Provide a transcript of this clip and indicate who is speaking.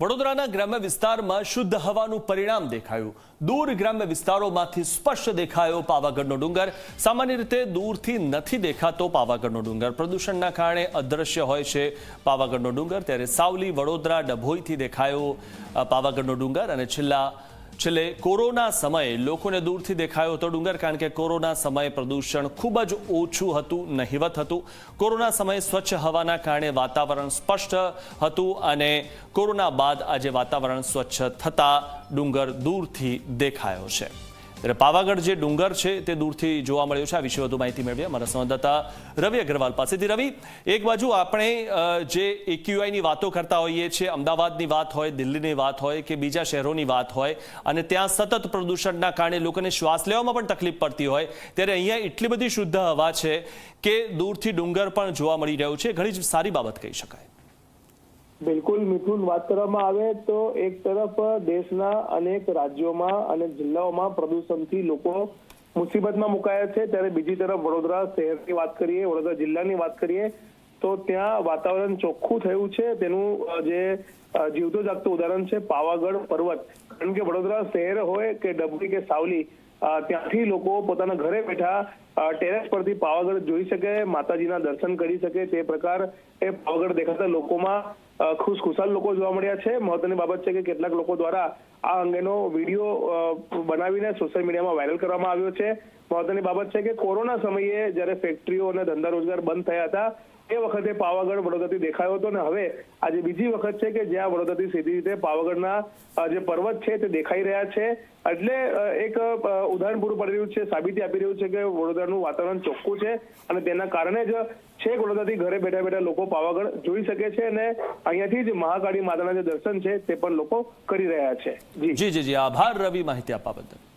Speaker 1: વડોદરાના ગ્રામ્ય વિસ્તારમાં શુદ્ધ હવાનું પરિણામ દેખાયું. દૂર ગ્રામ્ય વિસ્તારોમાંથી સ્પષ્ટ દેખાયો પાવાગઢનો ડુંગર. સામાન્ય રીતે દૂરથી નથી દેખાતો પાવાગઢનો ડુંગર. પ્રદૂષણના કારણે અદૃશ્ય હોય છે પાવાગઢનો ડુંગર. ત્યારે સાવલી, વડોદરા, ડભોઈથી દેખાયો પાવાગઢનો ડુંગર અને છેલ્લા છેલ્લે કોરોના સમયે લોકોને દૂરથી દેખાયો હતો ડુંગર કારણ કે કોરોના સમયે પ્રદૂષણ ખૂબ જ ઓછું હતું, નહિવત હતું. કોરોના સમયે સ્વચ્છ હવાના કારણે વાતાવરણ સ્પષ્ટ હતું અને કોરોના બાદ આજે વાતાવરણ સ્વચ્છ થતા ડુંગર દૂરથી દેખાયો છે. ત્યારે પાવાગઢ જે ડુંગર છે તે દૂરથી જોવા મળ્યો છે. આ વિશે વધુ માહિતી મેળવીએ અમારા સંવાદદાતા રવિ અગ્રવાલ પાસેથી. રવિ, એક બાજુ આપણે જે એક્યુઆઈની વાતો કરતા હોઈએ છીએ, અમદાવાદની વાત હોય, દિલ્હીની વાત હોય કે બીજા શહેરોની વાત હોય, અને ત્યાં સતત પ્રદૂષણના કારણે લોકોને શ્વાસ લેવામાં પણ તકલીફ પડતી હોય, ત્યારે અહીંયા એટલી બધી શુદ્ધ હવા છે કે દૂરથી ડુંગર પણ જોવા મળી રહ્યું છે. ઘણી જ સારી બાબત કહી શકાય.
Speaker 2: બિલકુલ મિથુન વાત કરવામાં આવે તો એક તરફ દેશના અનેક રાજ્યોમાં અને જિલ્લાઓમાં પ્રદૂષણથી લોકો મુસીબતમાં મુકાયા છે. ત્યારે બીજી તરફ વડોદરા શહેરની વાત કરીએ, વડોદરા જિલ્લાની વાત કરીએ, તો ત્યાં વાતાવરણ ચોખ્ખું થયું છે. તેનું જે જીવતો જાગતું ઉદાહરણ છે પાવાગઢ પર્વત. કારણ કે વડોદરા શહેર હોય કે ડબરી કે સાવલી ત્યાંથી લોકો પોતાના ઘરે બેઠા ટેરેસ પરથી પાવાગઢ જોઈ શકે, માતાજીના દર્શન કરી શકે, તે પ્રકાર એ પાવાગઢ દેખાતા લોકોમાં ખુશખુશાલ લોકો જોવા મળ્યા છે. મહત્વની બાબત છે કે કેટલાક લોકો દ્વારા આ અંગેનો વીડિયો બનાવીને સોશિયલ મીડિયામાં વાયરલ કરવામાં આવ્યો છે. મહત્વની બાબત છે કે કોરોના સમયે જ્યારે ફેક્ટરીઓ અને ધંધા રોજગાર બંધ થયા હતા, એ વખતે પાવાગઢ વડોદરાથી દેખાયો હતો અને હવે આજે બીજી વખત છે કે જ્યાં વડોદરાથી સીધી રીતે પાવાગઢના જે પર્વત છે તે દેખાઈ રહ્યા છે. એટલે એક ઉદાહરણ પૂરું પડી રહ્યું છે, સાબિતી આપી રહ્યું છે કે વડોદરાનું વાતાવરણ ચોખ્ખું છે અને તેના કારણે જ છેક વડોદરાથી ઘરે બેઠા બેઠા લોકો પાવાગઢ જોઈ શકે છે અને અહીંયાથી જ મહાકાળી માતાના જે દર્શન છે તે પણ લોકો કરી રહ્યા છે.
Speaker 1: જી જી જી. આભાર રવિ માહિતી આપવા બદલ.